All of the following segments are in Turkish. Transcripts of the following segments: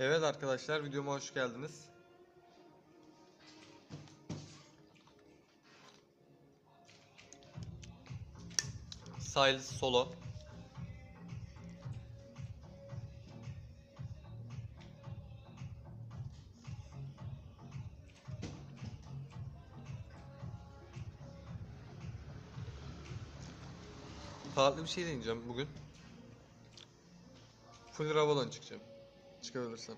Evet arkadaşlar videoma hoş geldiniz. Siles solo. Farklı bir şey deneyeceğim bugün. Full Ravalon çıkacağım. Çıkabilirsem.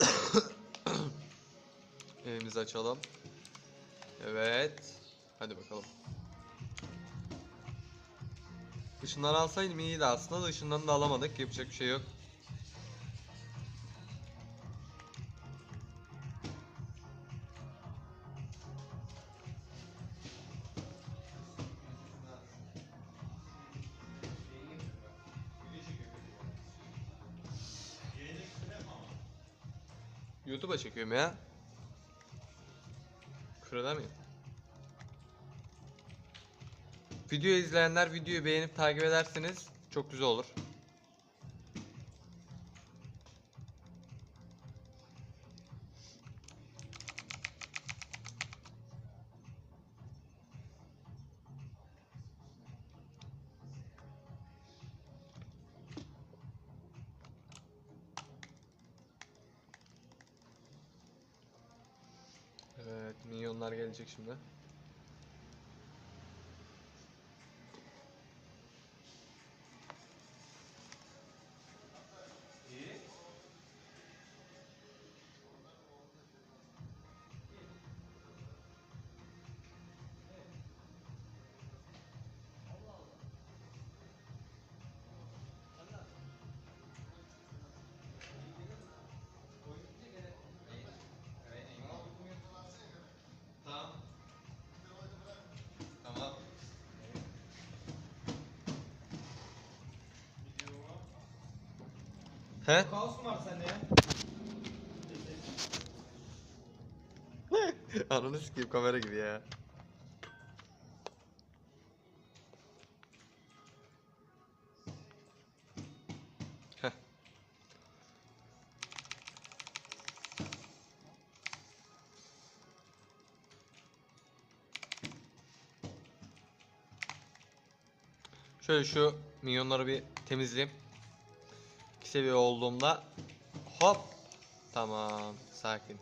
Evimizi açalım. Evet. Hadi bakalım. Işından alsaydım iyiydi aslında da ışından da alamadık. Yapacak bir şey yok. YouTube'a çekiyorum ya. Şurada mıyım? Videoyu izleyenler videoyu beğenip takip ederseniz çok güzel olur. Evet, milyonlar gelecek şimdi. He? Kaos mu var sende ya? Ananı sikeyim kamera gibi ya. Şöyle şu minyonları bir temizleyeyim. Seviye olduğumda hop tamam sakin.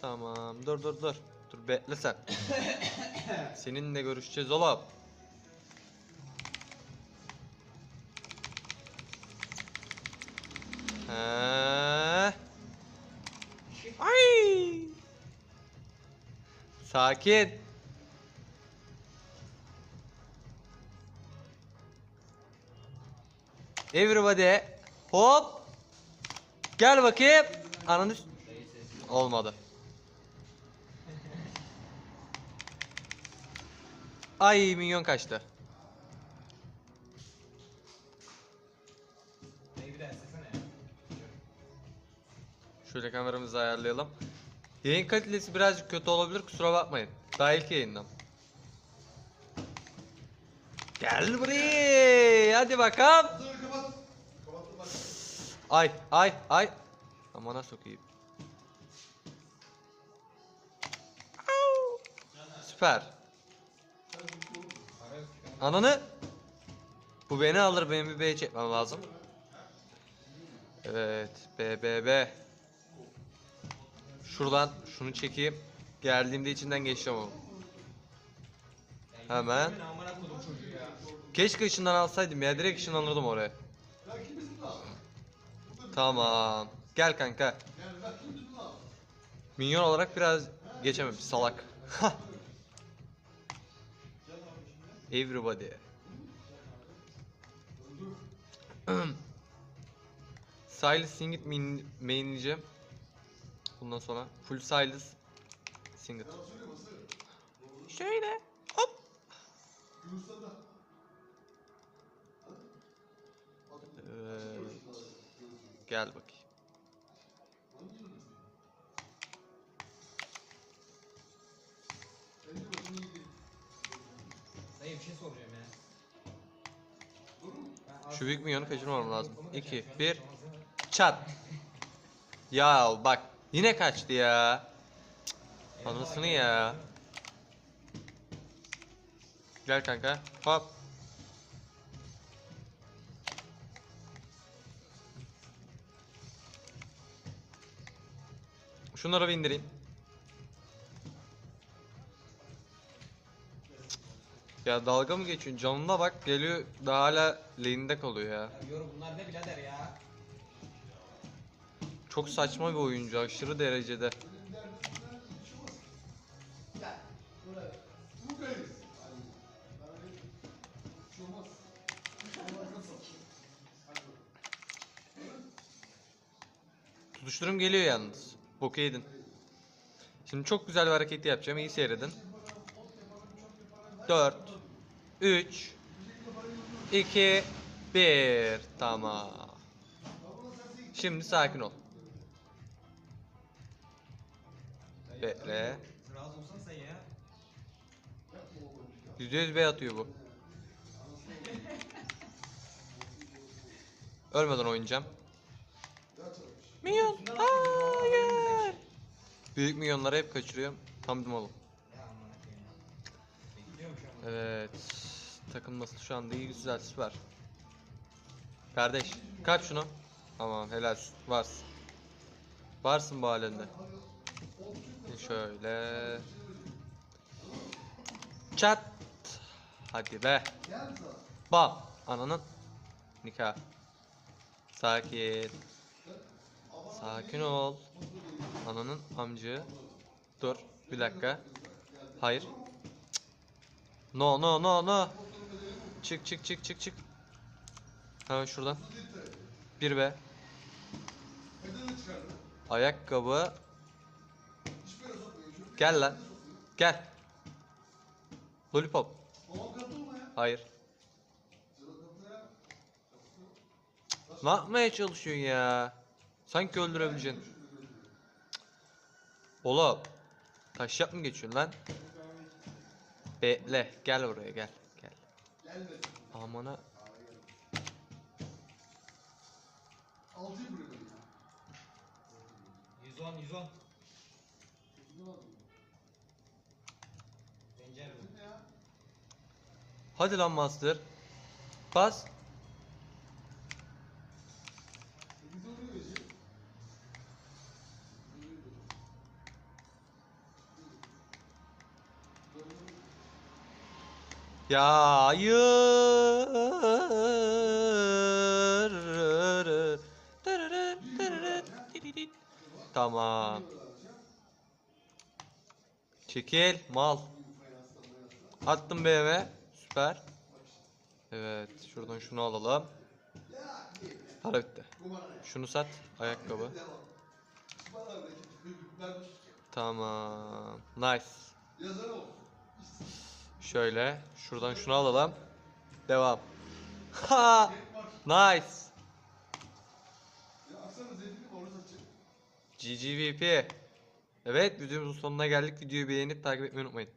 Tamam dur dur dur. Dur bekle sen. Seninle görüşeceğiz oğlum. He. Ay. Sakin. Everybody. Hop. Gel bakayım. Ananı... Olmadı. Ay minyon kaçtı. Şöyle kameramızı ayarlayalım. Yayın kalitesi birazcık kötü olabilir kusura bakmayın. Daha ilk yayından. Gel buraya. Hadi bakalım. Ay ay ay. Amana sokayım. Süper. Ananı. Bu beni alır benim bir B çekmem lazım. Evet B B B. Şuradan şunu çekeyim. Geldiğimde içinden geçeceğim onu. Hemen. Keşke ışından alsaydım ya direkt ışınlanırdım oraya. Tamam. Gel kanka. Minyon olarak biraz geçememiş salak. Everybody. Silas Singit main, mainleyeceğim. Bundan sonra full Silas Singit. Şöyle hop. Evet. Gel bakayım. bir şey soracağım ya. Şu büyük minyonu kaçırmamam lazım. Onu 2, kaçırdım. 1, çat. Ya bak yine kaçtı ya. Cık, Anasını ya. Gel kanka. Hop. Şunları bir indireyim. Ya dalga mı geçiyorsun? Canına bak geliyor daha hala lane'de kalıyor ya. Ya yorum bunlar ne birader ya? Çok saçma bir oyuncu aşırı derecede. Tutuşturum geliyor yalnız. Boku yedin. Şimdi çok güzel bir hareket yapacağım. İyi seyredin. 4 3 2 1 Tamam. Şimdi sakin ol. Bekle. Razı olsan sen ya. %100 B atıyor bu. Ölmeden oynayacağım. Minyon. Hayır. Büyük minyonları hep kaçırıyorum. Tam oğlum. Evet. Takılması şu anda iyi güzel süper. Kardeş kap şunu. Tamam helal varsın. Varsın bu halinde. E Şöyle. Çat. Hadi be. Bam. Ananın nikah. Sakin. Sakin ol. Ananın amcı. Dur bir dakika. Hayır. No no no no. Çık çık çık çık çık. Hemen şuradan. Bir be. Ayakkabı. Gel lan. Gel. Lollipop. Hayır. Ne yapmaya çalışıyorsun ya? Sanki öldürebileceksin. Oğlum. Taş yap mı geçiyorsun lan? Bekle. Gel buraya gel. Gel. Amana. Altıyı koyayım. 110 110. Pencere? Hadi lan Master. Bas. Ya hayır. Tamam. Çekil mal. Attım BM. Süper. Evet, şuradan şunu alalım. Para bitti. Şunu sat, ayakkabı. Tamam. Nice. Şöyle, şuradan şunu alalım. Devam. Ha! Nice. GGVP. Evet, videomuzun sonuna geldik. Videoyu beğenip takip etmeyi unutmayın.